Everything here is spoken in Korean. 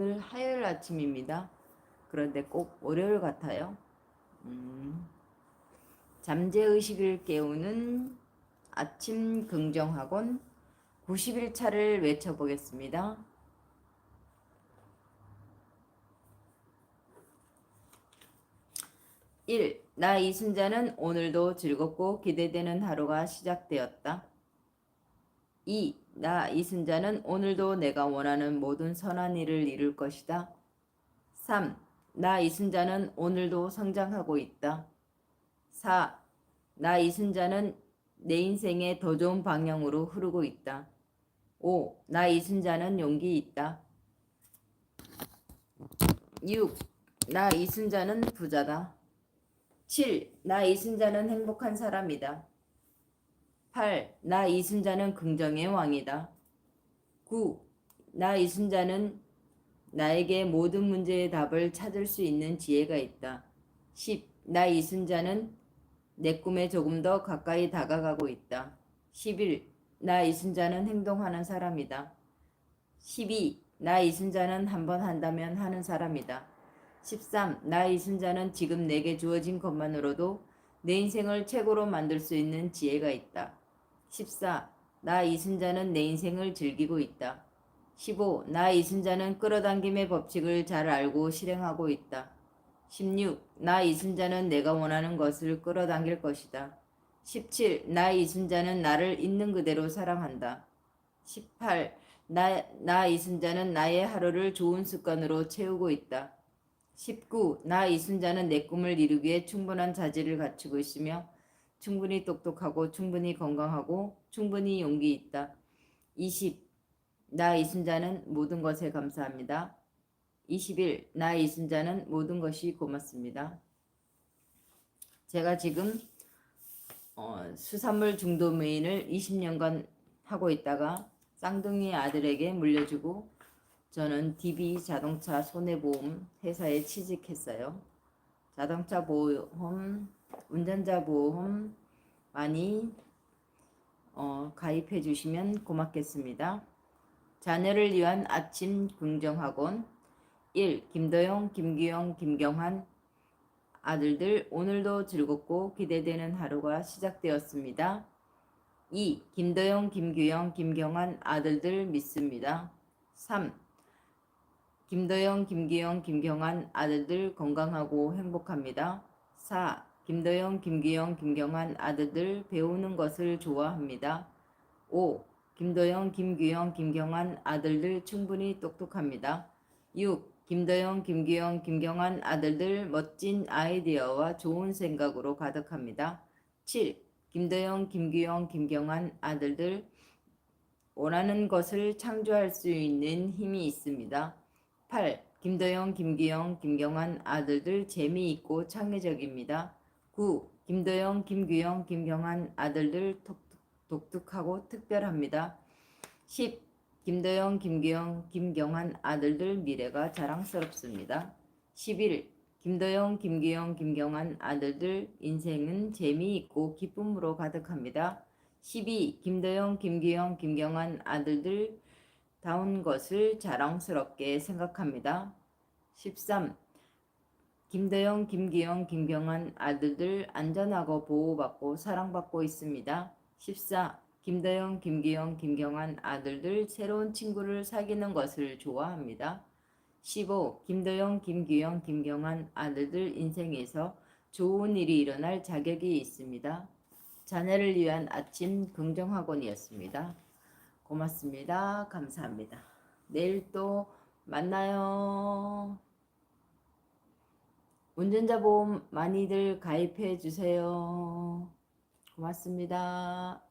오늘 화요일 아침입니다. 그런데 꼭 월요일 같아요. 음, 잠재의식을 깨우는 아침 긍정학원 90일차를 외쳐보겠습니다. 1. 나 이순자는 오늘도 즐겁고 기대되는 하루가 시작되었다. 2. 나 이순자는 오늘도 내가 원하는 모든 선한 일을 이룰 것이다. 3. 나 이순자는 오늘도 성장하고 있다. 4. 나 이순자는 내 인생에 더 좋은 방향으로 흐르고 있다. 5. 나 이순자는 용기 있다. 6. 나 이순자는 부자다. 7. 나 이순자는 행복한 사람이다. 8. 나 이순자는 긍정의 왕이다. 9. 나 이순자는 나에게 모든 문제의 답을 찾을 수 있는 지혜가 있다. 10. 나 이순자는 내 꿈에 조금 더 가까이 다가가고 있다. 11. 나 이순자는 행동하는 사람이다. 12. 나 이순자는 한 번 한다면 하는 사람이다. 13. 나 이순자는 지금 내게 주어진 것만으로도 내 인생을 최고로 만들 수 있는 지혜가 있다. 14. 나 이순자는 내 인생을 즐기고 있다. 15. 나 이순자는 끌어당김의 법칙을 잘 알고 실행하고 있다. 16. 나 이순자는 내가 원하는 것을 끌어당길 것이다. 17. 나 이순자는 나를 있는 그대로 사랑한다. 18. 나, 나 이순자는 나의 하루를 좋은 습관으로 채우고 있다. 19. 나 이순자는 내 꿈을 이루기에 충분한 자질을 갖추고 있으며 충분히 똑똑하고 충분히 건강하고 충분히 용기 있다. 20. 나 이순자는 모든 것에 감사합니다. 21. 나 이순자는 모든 것이 고맙습니다. 제가 지금 어, 수산물 중도 메인을 20년간 하고 있다가 쌍둥이 아들에게 물려주고 저는 DB 자동차 손해보험 회사에 취직했어요. 자동차 보험, 운전자 보험 많이 어, 가입해 주시면 고맙겠습니다. 자녀를 위한 아침 긍정학원 1. 김도영, 김규영, 김경환 아들들 오늘도 즐겁고 기대되는 하루가 시작되었습니다. 2. 김도영, 김규영, 김경환 아들들 믿습니다. 3. 김도영, 김기영, 김경환 아들들 건강하고 행복합니다. 4. 김도영, 김기영, 김경환 아들들 배우는 것을 좋아합니다. 5. 김도영, 김규영, 김경환 아들들 충분히 똑똑합니다. 6. 김도영, 김규영, 김경환 아들들 멋진 아이디어와 좋은 생각으로 가득합니다. 7. 김도영, 김규영, 김경환 아들들 원하는 것을 창조할 수 있는 힘이 있습니다. 8. 김도영, 김기영, 김경환 아들들 재미있고 창의적입니다. 9. 김도영, 김규영, 김경환 아들들 독특하고 특별합니다. 10. 김도영, 김기영, 김경환 아들들 미래가 자랑스럽습니다. 11. 김도영, 김기영, 김경환 아들들 인생은 재미있고 기쁨으로 가득합니다. 12. 김도영, 김기영, 김경환 아들들 다운 것을 자랑스럽게 생각합니다. 13. 김대영, 김기영, 김경환 아들들 안전하고 보호받고 사랑받고 있습니다. 14. 김대영, 김기영, 김경환 아들들 새로운 친구를 사귀는 것을 좋아합니다. 15. 김도영, 김기영, 김경환 아들들 인생에서 좋은 일이 일어날 자격이 있습니다. 자녀를 위한 아침 긍정학원이었습니다. 고맙습니다. 감사합니다. 내일 또 만나요. 운전자 보험 많이들 가입해 주세요. 고맙습니다.